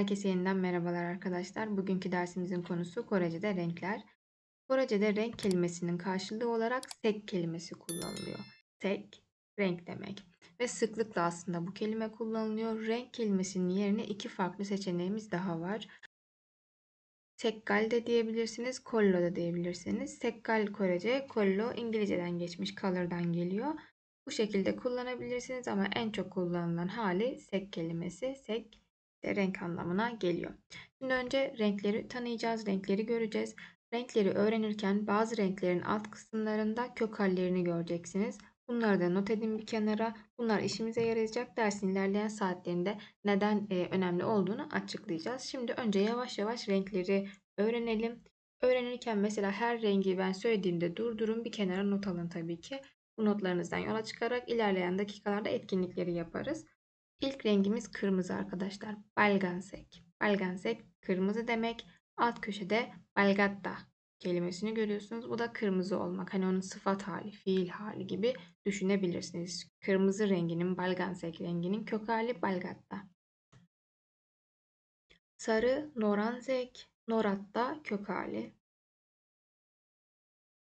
Herkese yeniden merhabalar arkadaşlar. Bugünkü dersimizin konusu Korece'de renkler. Korece'de renk kelimesinin karşılığı olarak sek kelimesi kullanılıyor. Sek, renk demek. Ve sıklıkla aslında bu kelime kullanılıyor. Renk kelimesinin yerine iki farklı seçeneğimiz daha var. Sekkal de diyebilirsiniz, kollo da diyebilirsiniz. Sekkal Korece, kollo İngilizceden geçmiş, color'dan geliyor. Bu şekilde kullanabilirsiniz ama en çok kullanılan hali sek kelimesi. Sek de renk anlamına geliyor. Şimdi önce renkleri tanıyacağız, renkleri göreceğiz. Renkleri öğrenirken bazı renklerin alt kısımlarında kök hallerini göreceksiniz. Bunları da not edin bir kenara. Bunlar işimize yarayacak. Dersin ilerleyen saatlerinde neden e, önemli olduğunu açıklayacağız. Şimdi önce yavaş yavaş renkleri öğrenelim. Öğrenirken mesela her rengi ben söylediğimde durdurun bir kenara not alın tabii ki. Bu notlarınızdan yola çıkarak ilerleyen dakikalarda etkinlikleri yaparız. İlk rengimiz kırmızı arkadaşlar. Balgansek. Balgansek kırmızı demek. Alt köşede balgatta kelimesini görüyorsunuz. Bu da kırmızı olmak. Hani onun sıfat hali, fiil hali gibi düşünebilirsiniz. Kırmızı renginin, balgansek renginin kök hali balgatta. Sarı noransek, noratta kök hali.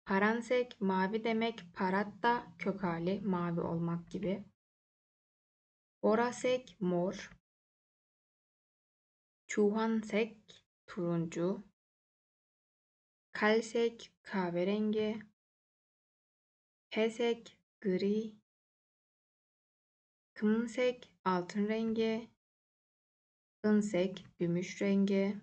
Paransek mavi demek, paratta kök hali, mavi olmak gibi. Borasek mor. Çuhansek turuncu. Kalsek kahverengi. Pesek gri. Kımsek altın rengi. Insek gümüş rengi.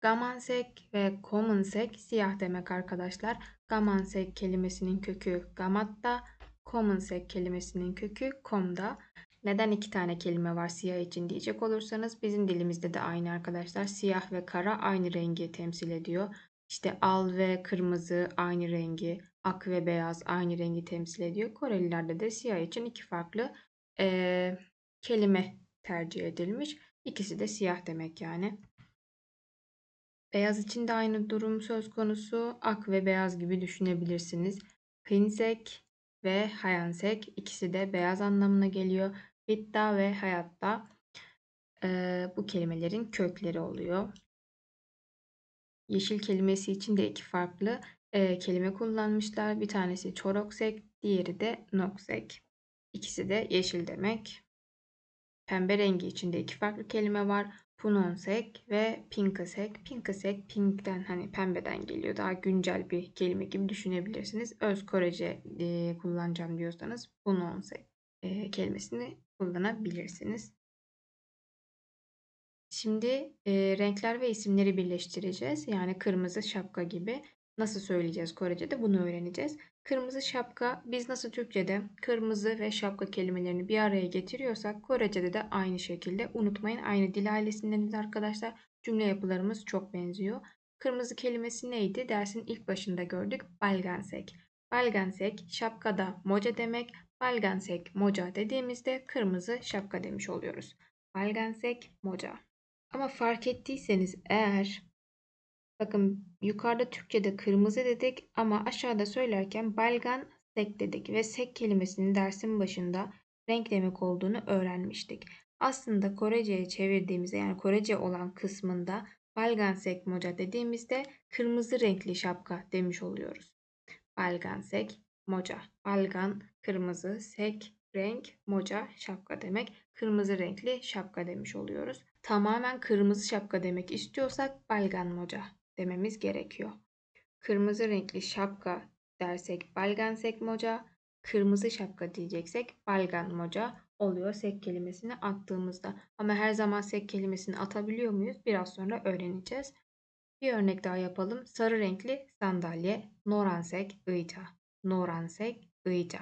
Gamansek ve komunsek siyah demek arkadaşlar. Gamansek kelimesinin kökü gamatta, komunsek kelimesinin kökü komda. Neden iki tane kelime var siyah için diyecek olursanız bizim dilimizde de aynı arkadaşlar. Siyah ve kara aynı rengi temsil ediyor. İşte al ve kırmızı aynı rengi, ak ve beyaz aynı rengi temsil ediyor. Korelilerde de siyah için iki farklı e, kelime tercih edilmiş. İkisi de siyah demek yani. Beyaz için de aynı durum söz konusu. Ak ve beyaz gibi düşünebilirsiniz. Hinsek ve hayansek ikisi de beyaz anlamına geliyor. Hitta ve hayatta e, bu kelimelerin kökleri oluyor. Yeşil kelimesi için de iki farklı e, kelime kullanmışlar. Bir tanesi çoroksek, diğeri de noksek. İkisi de yeşil demek. Pembe rengi için de iki farklı kelime var. Punonsek ve pinkasek. Pinkasek pinkten hani pembeden geliyor. Daha güncel bir kelime gibi düşünebilirsiniz. Öz Korece e, kullanacağım diyorsanız punonsek e, kelimesini kullanabilirsiniz. Şimdi e, renkler ve isimleri birleştireceğiz. Yani kırmızı şapka gibi. Nasıl söyleyeceğiz Korece'de bunu öğreneceğiz. Kırmızı şapka biz nasıl Türkçe'de kırmızı ve şapka kelimelerini bir araya getiriyorsak Korece'de de aynı şekilde unutmayın aynı dil ailesindeniz arkadaşlar. Cümle yapılarımız çok benziyor. Kırmızı kelimesi neydi? Dersin ilk başında gördük. Balgansek. Balgansek şapkada moca demek. Balgansek moca dediğimizde kırmızı şapka demiş oluyoruz. Balgansek moca. Ama fark ettiyseniz eğer bakın yukarıda Türkçe'de kırmızı dedik ama aşağıda söylerken balgan sek dedik ve sek kelimesinin dersin başında renk demek olduğunu öğrenmiştik. Aslında Korece'ye çevirdiğimizde yani Korece olan kısmında balgan sek moca dediğimizde kırmızı renkli şapka demiş oluyoruz. Balgan sek moca. Balgan kırmızı, sek renk, moca şapka demek. Kırmızı renkli şapka demiş oluyoruz. Tamamen kırmızı şapka demek istiyorsak balgan moca dememiz gerekiyor. Kırmızı renkli şapka dersek balgan sek moca, kırmızı şapka diyeceksek balgan moca oluyor sek kelimesini attığımızda. Ama her zaman sek kelimesini atabiliyor muyuz? Biraz sonra öğreneceğiz. Bir örnek daha yapalım. Sarı renkli sandalye, noransek, ıyca. Noransek, ıyca.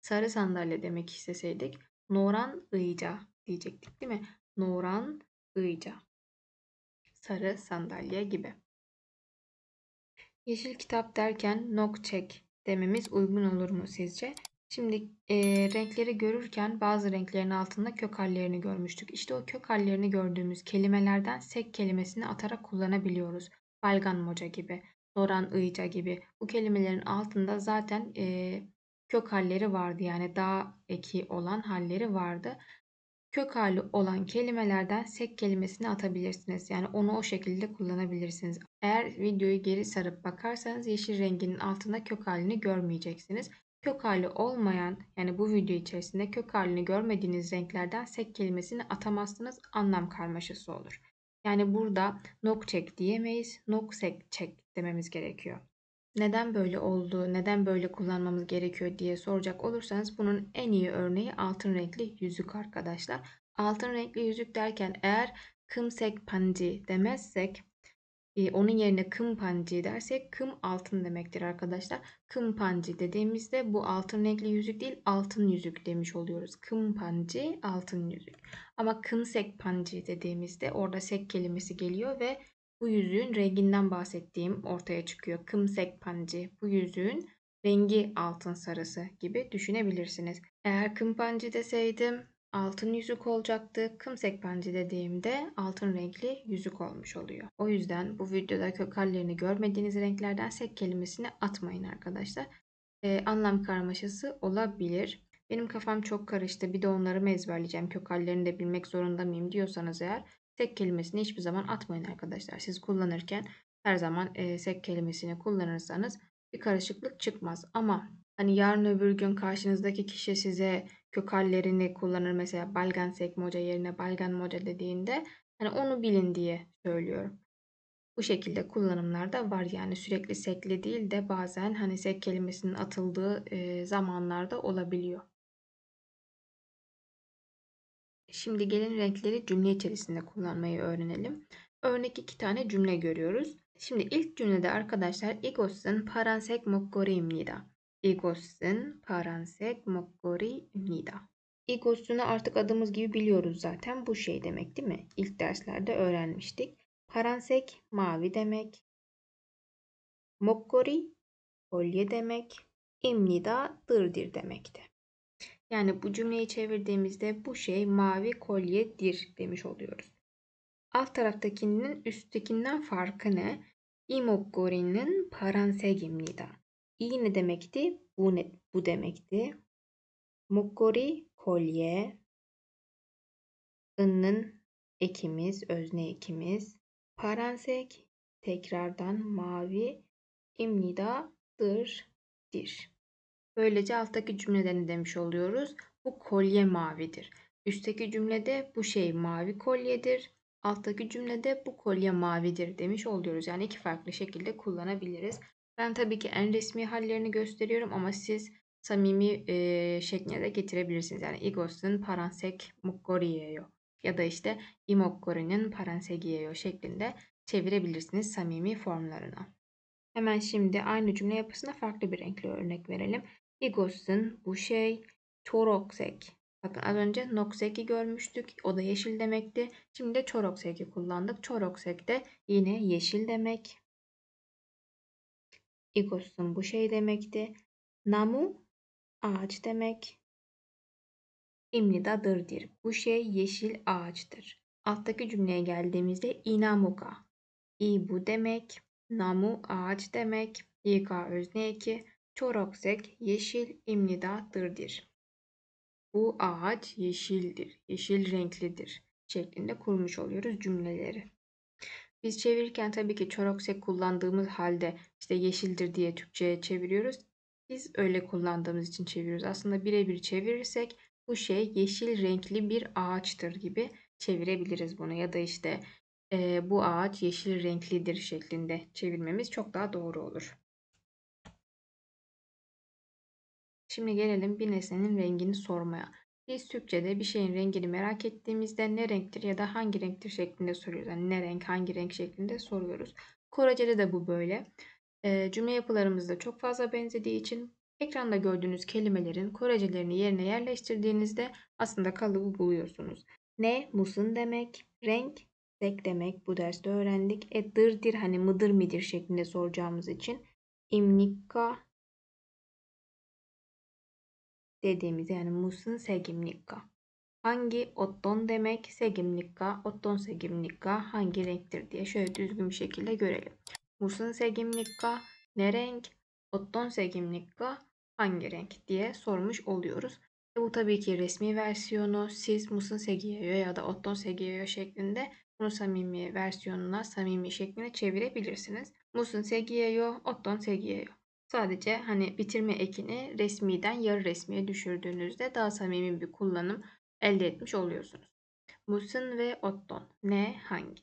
Sarı sandalye demek isteseydik Noran ıyca diyecektik değil mi? Noran ıyca. Sarı sandalye gibi. Yeşil kitap derken nokçek dememiz uygun olur mu sizce? Şimdi e, renkleri görürken bazı renklerin altında kök hallerini görmüştük. İşte o kök hallerini gördüğümüz kelimelerden sek kelimesini atarak kullanabiliyoruz. Balgan moca gibi, noran ıyca gibi. Bu kelimelerin altında zaten e, kök halleri vardı. Yani daha eki olan halleri vardı. Kök hali olan kelimelerden sek kelimesini atabilirsiniz. Yani onu o şekilde kullanabilirsiniz. Eğer videoyu geri sarıp bakarsanız yeşil renginin altında kök halini görmeyeceksiniz. Kök hali olmayan yani bu video içerisinde kök halini görmediğiniz renklerden sek kelimesini atamazsınız. Anlam karmaşası olur. Yani burada nok çek diyemeyiz. Nok sek çek dememiz gerekiyor. Neden böyle oldu, neden böyle kullanmamız gerekiyor diye soracak olursanız bunun en iyi örneği altın renkli yüzük arkadaşlar. Altın renkli yüzük derken eğer kımsek panci demezsek e, onun yerine kım panci dersek kım altın demektir arkadaşlar. Kım panci dediğimizde bu altın renkli yüzük değil altın yüzük demiş oluyoruz. Kım panci altın yüzük. Ama kımsek panci dediğimizde orada sek kelimesi geliyor ve bu yüzüğün renginden bahsettiğim ortaya çıkıyor. Kımsek panci bu yüzüğün rengi altın sarısı gibi düşünebilirsiniz. Eğer kımpanci deseydim altın yüzük olacaktı. Kımsek panci dediğimde altın renkli yüzük olmuş oluyor. O yüzden bu videoda kök hallerini görmediğiniz renklerden sek kelimesini atmayın arkadaşlar. Ee, anlam karmaşası olabilir. Benim kafam çok karıştı. Bir de onları mı ezberleyeceğim? Kök de bilmek zorunda mıyım diyorsanız eğer sek kelimesini hiçbir zaman atmayın arkadaşlar. Siz kullanırken her zaman e, sek kelimesini kullanırsanız bir karışıklık çıkmaz. Ama hani yarın öbür gün karşınızdaki kişi size kök hallerini kullanır mesela balgan sek moca yerine balgan moca dediğinde hani onu bilin diye söylüyorum. Bu şekilde kullanımlar da var yani sürekli sekli değil de bazen hani sek kelimesinin atıldığı zamanlarda olabiliyor. Şimdi gelin renkleri cümle içerisinde kullanmayı öğrenelim. Örnek iki tane cümle görüyoruz. Şimdi ilk cümlede arkadaşlar 이곳은 파란색 목걸이입니다. 이곳은 파란색 목걸이입니다. 이곳'unu artık adımız gibi biliyoruz zaten. Bu şey demek değil mi? İlk derslerde öğrenmiştik. Paransek mavi demek. Mokkori kolye demek. İmnida dırdir demekti. Yani bu cümleyi çevirdiğimizde bu şey mavi kolyedir demiş oluyoruz. Alt taraftakinin üsttekinden farkı ne? İmoggori'nin paransegimnida. İyi ne demekti? Bu, ne, bu demekti. Mokkori kolye. I'nın ekimiz, özne ekimiz. Paransek tekrardan mavi imnidadır dir. Böylece alttaki cümlede ne demiş oluyoruz? Bu kolye mavidir. Üstteki cümlede bu şey mavi kolyedir. Alttaki cümlede bu kolye mavidir demiş oluyoruz. Yani iki farklı şekilde kullanabiliriz. Ben tabii ki en resmi hallerini gösteriyorum ama siz samimi e, şekline de getirebilirsiniz. Yani Igos'un paransek mukkoriyeyo ya da işte imokkori'nin paransegiyeyo şeklinde çevirebilirsiniz samimi formlarına. Hemen şimdi aynı cümle yapısına farklı bir renkle örnek verelim. İgos'un bu şey çoroksek. Bakın az önce noksek'i görmüştük. O da yeşil demekti. Şimdi de çoroksek'i kullandık. Çoroksek de yine yeşil demek. İgos'un bu şey demekti. Namu ağaç demek. İmnidadır. Bu şey yeşil ağaçtır. Alttaki cümleye geldiğimizde inamuka. İ bu demek. Namu ağaç demek. İK özne eki. Çoroksek yeşil imnidattırdır. Bu ağaç yeşildir, yeşil renklidir şeklinde kurmuş oluyoruz cümleleri. Biz çevirirken tabii ki çoroksek kullandığımız halde işte yeşildir diye Türkçe'ye çeviriyoruz. Biz öyle kullandığımız için çeviriyoruz. Aslında birebir çevirirsek bu şey yeşil renkli bir ağaçtır gibi çevirebiliriz bunu. Ya da işte e, bu ağaç yeşil renklidir şeklinde çevirmemiz çok daha doğru olur. Şimdi gelelim bir nesnenin rengini sormaya. Biz Türkçe'de bir şeyin rengini merak ettiğimizde ne renktir ya da hangi renktir şeklinde soruyoruz. Yani ne renk, hangi renk şeklinde soruyoruz. Korece'de de bu böyle. E, cümle yapılarımız da çok fazla benzediği için ekranda gördüğünüz kelimelerin Korecelerini yerine yerleştirdiğinizde aslında kalıbı buluyorsunuz. Ne, musun demek, renk, sek demek bu derste öğrendik. E dırdir hani mıdır midir şeklinde soracağımız için imnikka dediğimiz yani musun segimnikka. Hangi otton demek segimnikka, otton segimnikka hangi renktir diye şöyle düzgün bir şekilde görelim. Musun segimnikka ne renk, otton segimnikka hangi renk diye sormuş oluyoruz. E bu tabii ki resmi versiyonu. Siz musun segiyeyo ya da otton segiyeyo şeklinde bunu samimi versiyonuna, samimi şekline çevirebilirsiniz. Musun segiyeyo, otton segiyeyo. Sadece hani bitirme ekini resmiden yarı resmiye düşürdüğünüzde daha samimi bir kullanım elde etmiş oluyorsunuz. Musun ve otton. Ne, hangi?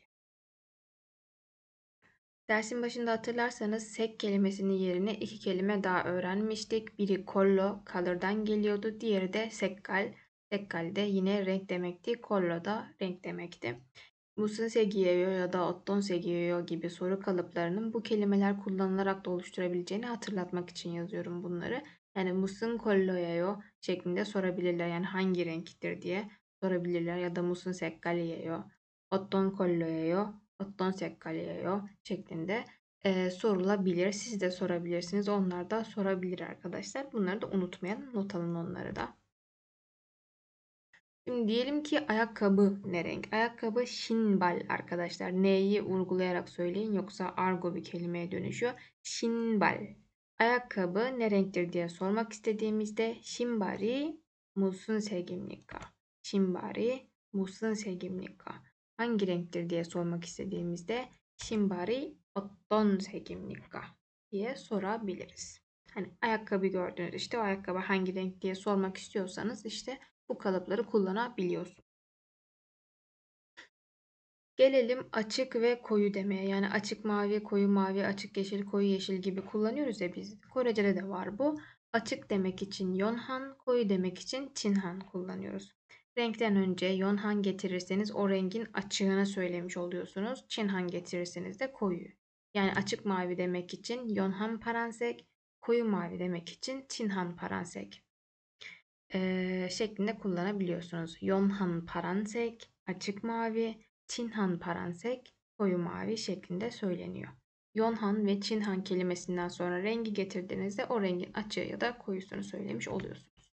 Dersin başında hatırlarsanız sek kelimesinin yerine iki kelime daha öğrenmiştik. Biri kollo, color'dan geliyordu. Diğeri de sekkal. Sekkal de yine renk demekti. Kollo da renk demekti. Musun segiyeyo ya da otton segiyeyo gibi soru kalıplarının bu kelimeler kullanılarak da oluşturabileceğini hatırlatmak için yazıyorum bunları. Yani musun kolloyeyo şeklinde sorabilirler. Yani hangi renktir diye sorabilirler. Ya da musun sekkaliyeyo, otton kolloyeyo, otton sekkaliyeyo şeklinde e, sorulabilir. Siz de sorabilirsiniz. Onlar da sorabilir arkadaşlar. Bunları da unutmayalım. Not alın onları da. Şimdi diyelim ki ayakkabı ne renk? Ayakkabı şinbal arkadaşlar. N'yi vurgulayarak söyleyin yoksa argo bir kelimeye dönüşüyor. Şinbal. Ayakkabı ne renktir diye sormak istediğimizde şinbari musun segimnika? Şinbari musun segimnika? Hangi renktir diye sormak istediğimizde şinbari otton segimnika diye sorabiliriz. Hani ayakkabı gördünüz işte o ayakkabı hangi renk diye sormak istiyorsanız işte bu kalıpları kullanabiliyorsun. Gelelim açık ve koyu demeye. Yani açık mavi, koyu mavi, açık yeşil, koyu yeşil gibi kullanıyoruz ya biz. Korece'de de var bu. Açık demek için yonhan, koyu demek için çinhan kullanıyoruz. Renkten önce yonhan getirirseniz o rengin açığını söylemiş oluyorsunuz. Çinhan getirirseniz de koyu. Yani açık mavi demek için yonhan paransek, koyu mavi demek için çinhan paransek e, şeklinde kullanabiliyorsunuz. Yonhan paransek, açık mavi, Çinhan paransek, koyu mavi şeklinde söyleniyor. Yonhan ve Çinhan kelimesinden sonra rengi getirdiğinizde o rengin açığı ya da koyusunu söylemiş oluyorsunuz.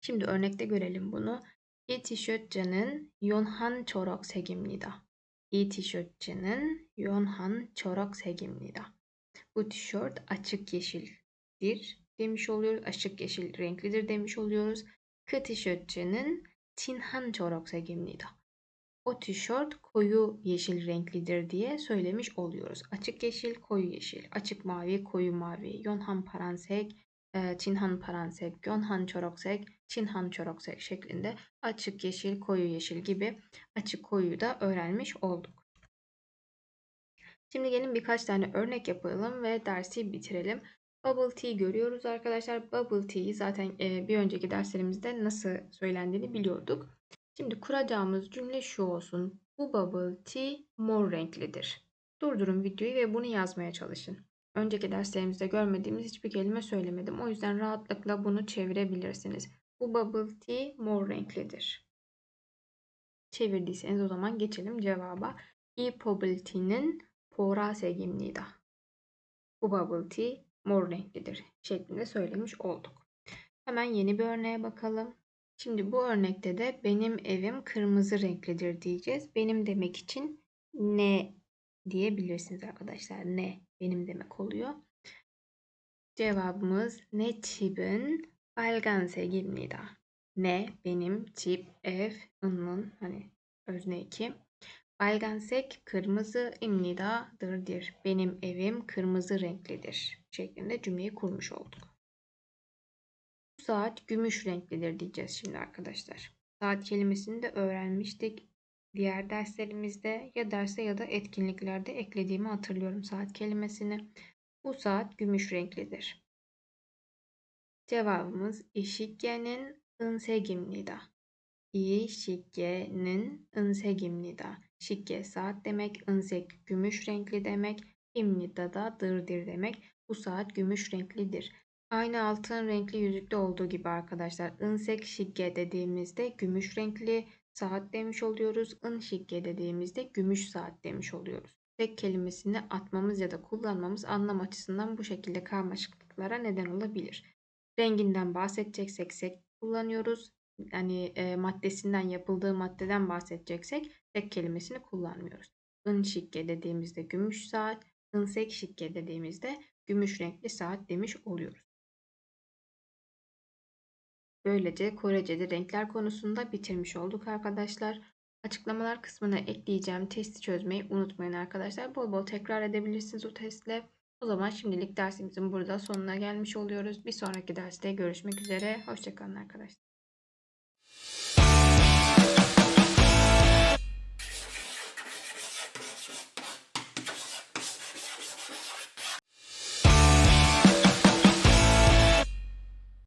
Şimdi örnekte görelim bunu. 이 티셔츠는 연한 초록색입니다. 이 티셔츠는 연한 초록색입니다. Bu tişört açık yeşildir demiş oluyoruz. Açık yeşil renklidir demiş oluyoruz. 그 tişörtçünün tinhan çoraksek입니다. O tişört koyu yeşil renklidir diye söylemiş oluyoruz. Açık yeşil, koyu yeşil, açık mavi, koyu mavi, yonhan paransek, çinhan paransek, yonhan çoraksek, çinhan çoraksek şeklinde açık yeşil, koyu yeşil gibi açık koyuyu da öğrenmiş olduk. Şimdi gelin birkaç tane örnek yapalım ve dersi bitirelim. Bubble tea görüyoruz arkadaşlar. Bubble tea'yi zaten e, bir önceki derslerimizde nasıl söylendiğini biliyorduk. Şimdi kuracağımız cümle şu olsun. Bu bubble tea mor renklidir. Durdurun videoyu ve bunu yazmaya çalışın. Önceki derslerimizde görmediğimiz hiçbir kelime söylemedim. O yüzden rahatlıkla bunu çevirebilirsiniz. Bu bubble tea mor renklidir. Çevirdiyseniz o zaman geçelim cevaba. İ bubble tea'nin pora sevgimliydi. Bu bubble tea mor renklidir şeklinde söylemiş olduk. Hemen yeni bir örneğe bakalım. Şimdi bu örnekte de benim evim kırmızı renklidir diyeceğiz. Benim demek için ne diyebilirsiniz arkadaşlar. Ne benim demek oluyor. Cevabımız ne çibin balganse gibnida. Ne benim çip ev ının hani özne iki. Balgansek kırmızı imnidadır. Benim evim kırmızı renklidir şeklinde cümleyi kurmuş olduk. Bu saat gümüş renklidir diyeceğiz şimdi arkadaşlar. Saat kelimesini de öğrenmiştik. Diğer derslerimizde ya derse ya da etkinliklerde eklediğimi hatırlıyorum saat kelimesini. Bu saat gümüş renklidir. Cevabımız eşikyenin ınsekimnida. İyi şikyenin ınsekimnida. Şikke saat demek, ınsek gümüş renkli demek, imnida da dırdır demek. Bu saat gümüş renklidir. Aynı altın renkli yüzükte olduğu gibi arkadaşlar. Insek şikke dediğimizde gümüş renkli saat demiş oluyoruz. In şikke dediğimizde gümüş saat demiş oluyoruz. Tek kelimesini atmamız ya da kullanmamız anlam açısından bu şekilde karmaşıklıklara neden olabilir. Renginden bahsedeceksek sek kullanıyoruz yani e, maddesinden yapıldığı maddeden bahsedeceksek tek kelimesini kullanmıyoruz. In şikke dediğimizde gümüş saat, insek şikke dediğimizde gümüş renkli saat demiş oluyoruz. Böylece Korece'de renkler konusunda bitirmiş olduk arkadaşlar. Açıklamalar kısmına ekleyeceğim testi çözmeyi unutmayın arkadaşlar. Bol bol tekrar edebilirsiniz o testle. O zaman şimdilik dersimizin burada sonuna gelmiş oluyoruz. Bir sonraki derste görüşmek üzere. Hoşçakalın arkadaşlar.